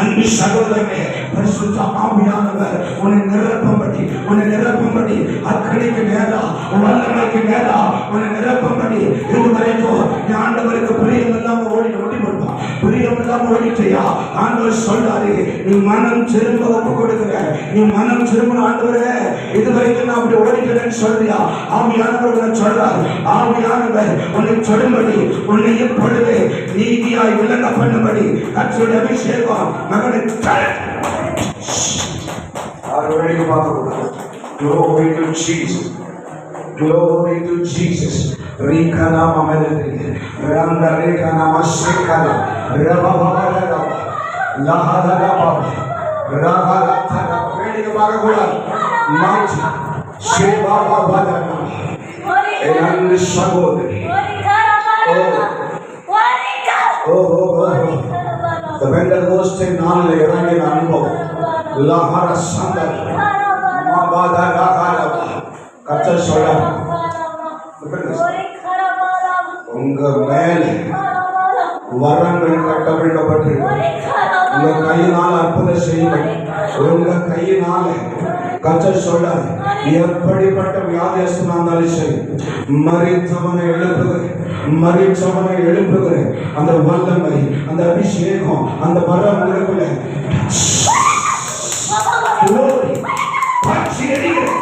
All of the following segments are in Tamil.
அன்பு சகோதரனே பரிசுத்த ஆவியானவர் உன்னை நிரப்பும்படி உன்னை நிரப்பும்படி அக்கறைக்கு நேரா வல்லமைக்கு நேரா உன்னை நிரப்பும்படி பிரியம் இல்லாம ஓடிட்டியா ஆண்டவர் சொல்றாரு நீ மனம் திரும்ப ஒப்பு கொடுக்கிற நீ மனம் திரும்ப ஆண்டவரே இதுவரைக்கும் நான் அப்படி ஓடிக்கிறேன்னு சொல்றியா ஆவியானவர் உன்னை சொல்றார் ஆவியானவர் உன்னை சொல்லும்படி உன்னை இப்பொழுது நீதியாய் விளங்க பண்ணும்படி கற்றுடைய அபிஷேகம் மகனை ஆரோக்கியம் பார்க்கக்கூடாது Glory to Jesus. Glory to Jesus. Rikana mamelete. Randa rekana masekala. Rabababala. Lahadala. Rahalatana. வேடிக்கை பார்க்கக்கூடாது மாற்றி சிவாபாபாதனா என் அன்பு சகோதரி ஓ ஓ ஓ ஓ இந்த பெண்டகோஸ்டே நாளில் இறங்கின அனுபவம் லஹர சந்தர் மாபாதா லஹர கர்த்தர் சொல்றார் உங்க மேல வரங்கள் கட்டவிழ்க்கப்பட்டிருக்கு உங்க கையினால அற்புதம் செய்யுங்கள் உங்க கையினால. கர்த்தர் சொல்றார் எப்படிப்பட்ட வியாதியஸ்தனா இருந்தாலும் சரி மறித்தவனை எழுப்புகிறேன் மறித்தவனை எழுப்புகிறேன். அந்த வல்லமை அந்த அபிஷேகம் அந்த வரம் உங்களுக்குள்ள glory. பற்றி எரிகிறேன்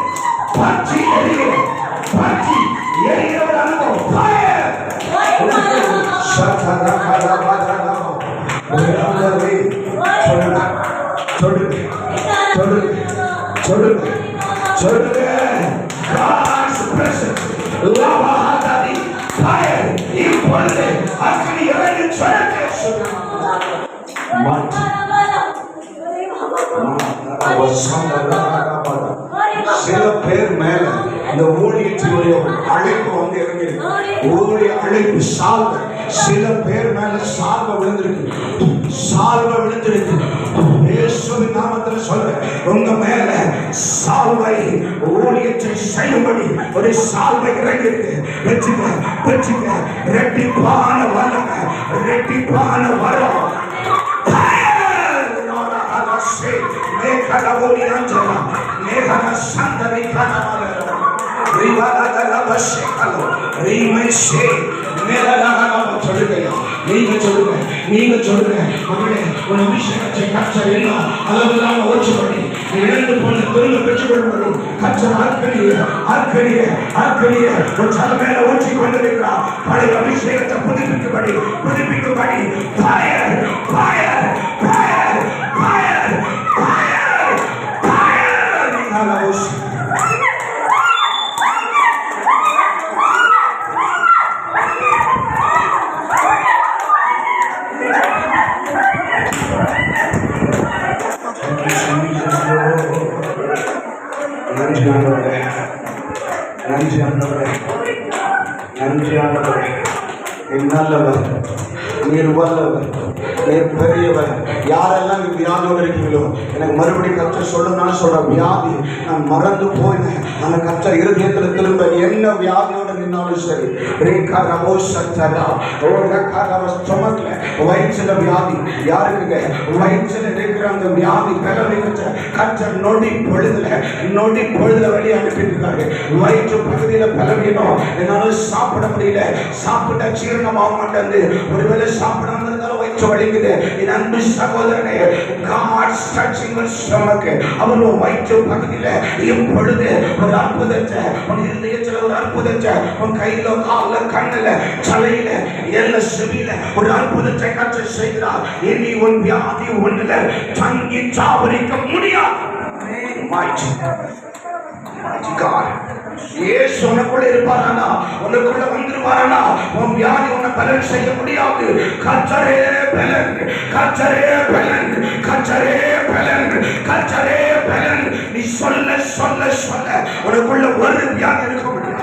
சில பேர் மேல இந்த ஊழியத்தினுடைய அழைப்பு வந்து இறங்கிருக்கு ஊழிய அழைப்பு சால்வ. சில பேர் மேல சால்வ விழுந்திருக்கு. சால்வ விழுந்திருக்கு. இயேசுவின் நாமத்துல சொல்றேன் உங்க மேல சால்வை ஊழியத்தை செய்யும்படி ஒரு சால்வை இறங்கிருக்கு வச்சுக்க வச்சுக்க ரெட்டிப்பான வல்லமை ரெட்டிப்பான வரம். நீங்க சொல்லுங்க நீங்க சொல்லுங்க மகளே உன் அபிஷேகத்தை கற்றல் எல்லாம் அளவில்லாம ஓச்சு பண்ணி இழந்து போன திரும்ப பெற்றுக்கொள்வது கற்றல் ஆட்களிய ஆட்களிய ஆட்களிய உன் தலைமையில ஊற்றி நன்றி ஆண்டவரே நன்றி ஆண்டவரே நன்றி ஆண்டவரே நல்லவர் நீர் வல்லவர் நீர் பெரியவர். யாரெல்லாம் வியாதியோடு இருக்கீங்களோ எனக்கு மறுபடியும் கற்ற சொல்லணும்னு சொல்ற வியாதி நான் மறந்து போயினேன். அந்த கற்ற இருதயத்தில் திரும்ப என்ன வியாதியோட நின்னாலும் சரி ரேகா ரமோ சச்சரா ஓ ரேகா ரம ஸ்டொமக்ல. வயிற்றுல வியாதி. யாருக்குங்க? வயிற்றுல இருக்கிற அந்த வியாதி பிறவிக்கிட்ட கற்ற நொடி பொழுதுல நொடி பொழுதுல வழி அனுப்பிட்டு வயிற்று பகுதியில பலவீனம் என்னால சாப்பிட முடியல. சாப்பிட்ட ஆக மாட்டேங்குது. ஒருவேளை சாப்பிடாம இருந்தாலும் வயிற்று வலிக்குது. என் அன்பு சகோதரனே காட் touching ஸ்டமக்கு அவர் வயிற்று பகுதியில இப்பொழுது ஒரு அற்புதத்தை உன் இருதயத்துல ஒரு அற்புதத்தை உன் கையில கால கண்ணுல தலையில எல்ல செவியில ஒரு அற்புதத்தை கற்று செய்கிறார். இனி உன் வியாதி ஒண்ணுல தங்கி சாவரிக்க முடியாது. Mighty. Mighty God. இயேசு உனக்குள்ள இருப்பாரானா? உனக்குள்ள வந்துருவாரானா உன் வியாதி உன்னை பலன் செய்ய முடியாது. கச்சரே பலன். கச்சரே பலன். கச்சரே பலன். கச்சரே பலன். நீ சொல்ல சொல்ல சொல்ல. உனக்குள்ள ஒரு வியாதி இருக்க முடியும்